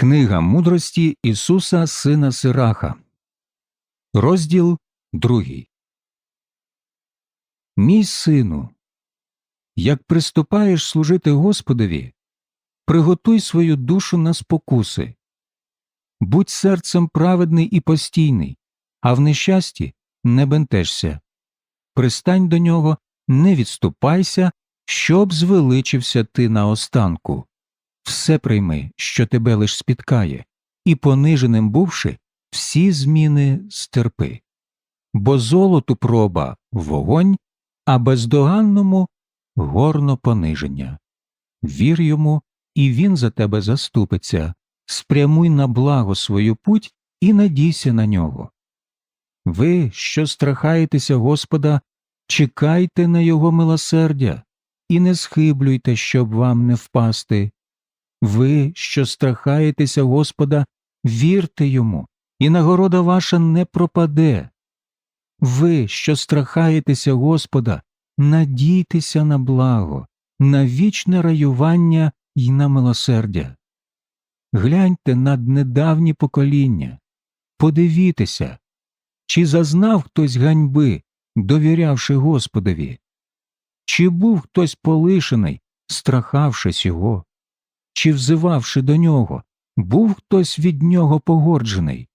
Книга мудрості Ісуса Сина Сираха. Розділ другий. Мій сину, як приступаєш служити Господові, приготуй свою душу на спокуси. Будь серцем праведний і постійний, а в нещасті не бентежся. Пристань до нього, не відступайся, щоб звеличився ти наостанку все прийми, що тебе лиш спіткає, і, пониженим бувши, всі зміни стерпи. Бо золоту проба вогонь, а бездоганному горно пониження. Вір йому, і він за тебе заступиться, спрямуй на благо свою путь і надійся на нього. Ви, що страхаєтеся Господа, чекайте на його милосердя і не схиблюйте, щоб вам не впасти. Ви, що страхаєтеся Господа, вірте йому, і нагорода ваша не пропаде. Ви, що страхаєтеся Господа, надійтеся на благо, на вічне раювання й на милосердя. Гляньте над недавні покоління, подивіться, чи зазнав хтось ганьби, довірявши Господові, чи був хтось полишений, страхавшись його чи, взивавши до нього, був хтось від нього погорджений.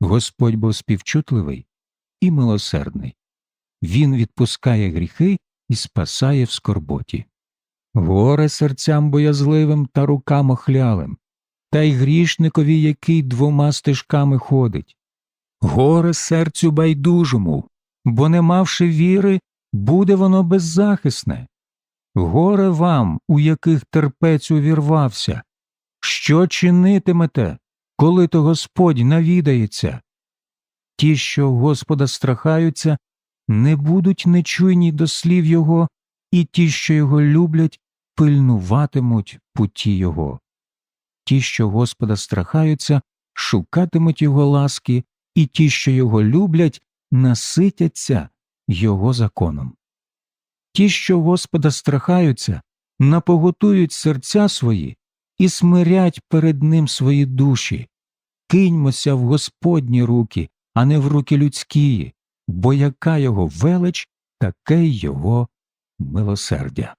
Господь був співчутливий і милосердний. Він відпускає гріхи і спасає в скорботі. Горе серцям боязливим та рукам охлялим, та й грішникові, який двома стежками ходить. Горе серцю байдужому, бо, не мавши віри, буде воно беззахисне. Горе вам, у яких терпець увірвався. Що чинитимете, коли то Господь навідається? Ті, що Господа страхаються, не будуть нечуйні до слів Його, і ті, що його люблять, пильнуватимуть путі Його. Ті, що Господа страхаються, шукатимуть Його ласки, і ті, що його люблять, наситяться Його законом. Ті, що Господа страхаються, напоготують серця свої і смирять перед Ним свої душі. Киньмося в Господні руки, а не в руки людські, бо яка його велич, таке його милосердя.